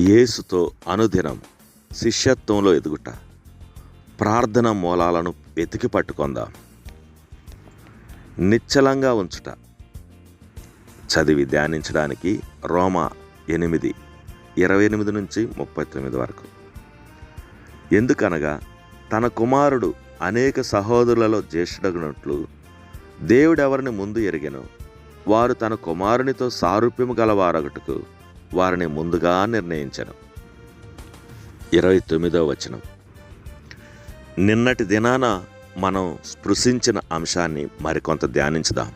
యేసుతో అనుదినం శిష్యత్వంలో ఎదుగుట. ప్రార్థన మూలాలను వెతికి పట్టుకుందాం. నిశ్చలంగా ఉంచుట. చదివి ధ్యానించడానికి రోమా ఎనిమిది ఇరవై ఎనిమిది నుంచి ముప్పై తొమ్మిది వరకు. ఎందుకనగా తన కుమారుడు అనేక సహోదరులలో జ్యేష్ఠుడగినట్లు దేవుడెవరిని ముందు ఎరిగెనో వారు తన కుమారునితో సారూప్యము గలవారొకటుకు వారిని ముందుగా నిర్ణయించను. ఇరవై తొమ్మిదో వచనం. నిన్నటి దినాన మనం స్పృశించిన అంశాన్ని మరికొంత ధ్యానించుదాం.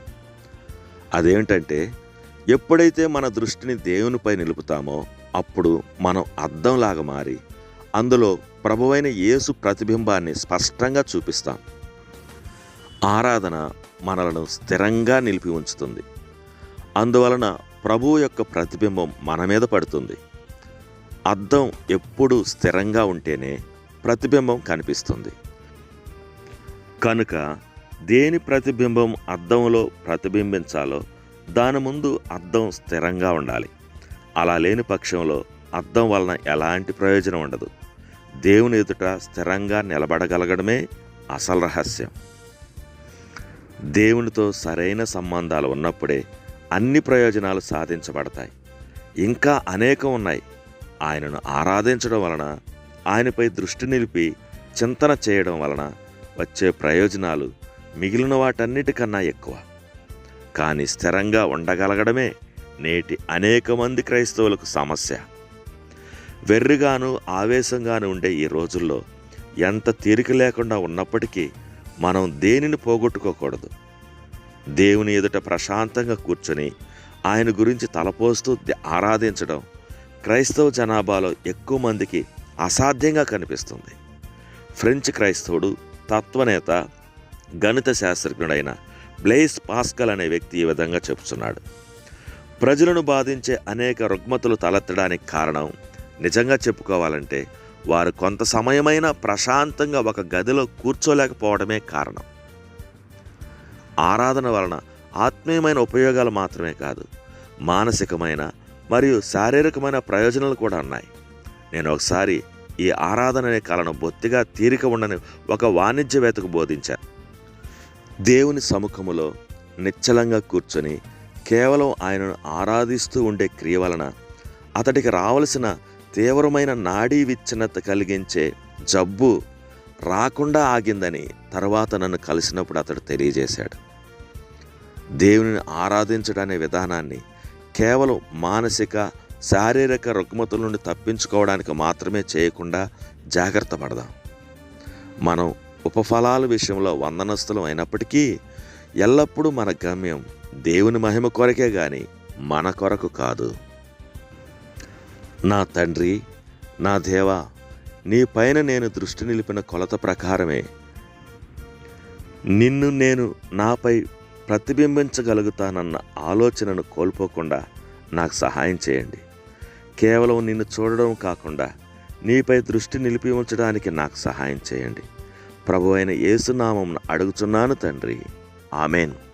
అదేంటంటే ఎప్పుడైతే మన దృష్టిని దేవునిపై నిలుపుతామో అప్పుడు మనం అద్దంలాగా మారి అందులో ప్రభువైన యేసు ప్రతిబింబాన్ని స్పష్టంగా చూపిస్తాం. ఆరాధన మనలను స్థిరంగా నిలిపి ఉంచుతుంది. అందువలన ప్రభువు యొక్క ప్రతిబింబం మన మీద పడుతుంది. అద్దం ఎప్పుడూ స్థిరంగా ఉంటేనే ప్రతిబింబం కనిపిస్తుంది. కనుక దేని ప్రతిబింబం అద్దంలో ప్రతిబింబించాలో దాని ముందు అద్దం స్థిరంగా ఉండాలి. అలా లేని పక్షంలో అద్దం వలన ఎలాంటి ప్రయోజనం ఉండదు. దేవుని ఎదుట స్థిరంగా నిలబడగలగడమే అసలు రహస్యం. దేవునితో సరైన సంబంధాలు ఉన్నప్పుడే అన్ని ప్రయోజనాలు సాధించబడతాయి. ఇంకా అనేకం ఉన్నాయి. ఆయనను ఆరాధించడం వలన ఆయనపై దృష్టి నిలిపి చింతన చేయడం వలన వచ్చే ప్రయోజనాలు మిగిలిన వాటన్నిటికన్నా ఎక్కువ. కానీ స్థిరంగా ఉండగలగడమే నేటి అనేక మంది క్రైస్తవులకు సమస్య. వెర్రిగాను ఆవేశంగాను ఉండే ఈ రోజుల్లో ఎంత తీరిక లేకుండా ఉన్నప్పటికీ మనం దేనిని పోగొట్టుకోకూడదు. దేవుని ఎదుట ప్రశాంతంగా కూర్చొని ఆయన గురించి తలపోస్తూ ఆరాధించడం క్రైస్తవ జనాభాలో ఎక్కువ మందికి అసాధ్యంగా కనిపిస్తుంది. ఫ్రెంచ్ క్రైస్తవుడు తత్వనేత గణిత శాస్త్రజ్ఞుడైన బ్లేస్ పాస్కల్ అనే వ్యక్తి ఈ విధంగా చెబుతున్నాడు. ప్రజలను బాధించే అనేక రుగ్మతులు తలెత్తడానికి కారణం నిజంగా చెప్పుకోవాలంటే వారు కొంత సమయమైనా ప్రశాంతంగా ఒక గదిలో కూర్చోలేకపోవడమే కారణం. ఆరాధన వలన ఆత్మీయమైన ఉపయోగాలు మాత్రమే కాదు మానసికమైన మరియు శారీరకమైన ప్రయోజనాలు కూడా ఉన్నాయి. నేను ఒకసారి ఈ ఆరాధన అనే కళను బొత్తిగా తీరిక ఉండని ఒక వాణిజ్యవేత్తకు బోధించాను దేవుని సముఖములో నిశ్చలంగా కూర్చొని కేవలం ఆయనను ఆరాధిస్తూ ఉండే క్రియ వలన అతడికి రావలసిన తీవ్రమైన నాడీ విచ్ఛిన్నత కలిగించే జబ్బు రాకుండా ఆగిందని తర్వాత నన్ను కలిసినప్పుడు అతడు తెలియజేశాడు. దేవుని ఆరాధించడనే విధానాన్ని కేవలం మానసిక శారీరక రుగ్మతుల నుండి తప్పించుకోవడానికి మాత్రమే చేయకుండా జాగ్రత్త పడదాం. మనం ఉపఫలాల విషయంలో వందనస్థలం అయినప్పటికీ ఎల్లప్పుడూ మన గమ్యం దేవుని మహిమ కొరకే గాని మన కొరకు కాదు. నా తండ్రి నా దేవా నీ పైన నేను దృష్టి నిలిపిన కొలత ప్రకారమే. నిన్ను నేను నాపై ప్రతిబింబించగలుగుతానన్న ఆలోచనను కోల్పోకుండా నాకు సహాయం చేయండి. కేవలం నిన్ను చూడడం కాకుండా నీపై దృష్టి నిలిపి ఉంచడానికి నాకు సహాయం చేయండి. ప్రభు అయిన యేసునామం అడుగుచున్నాను తండ్రి. ఆమెను.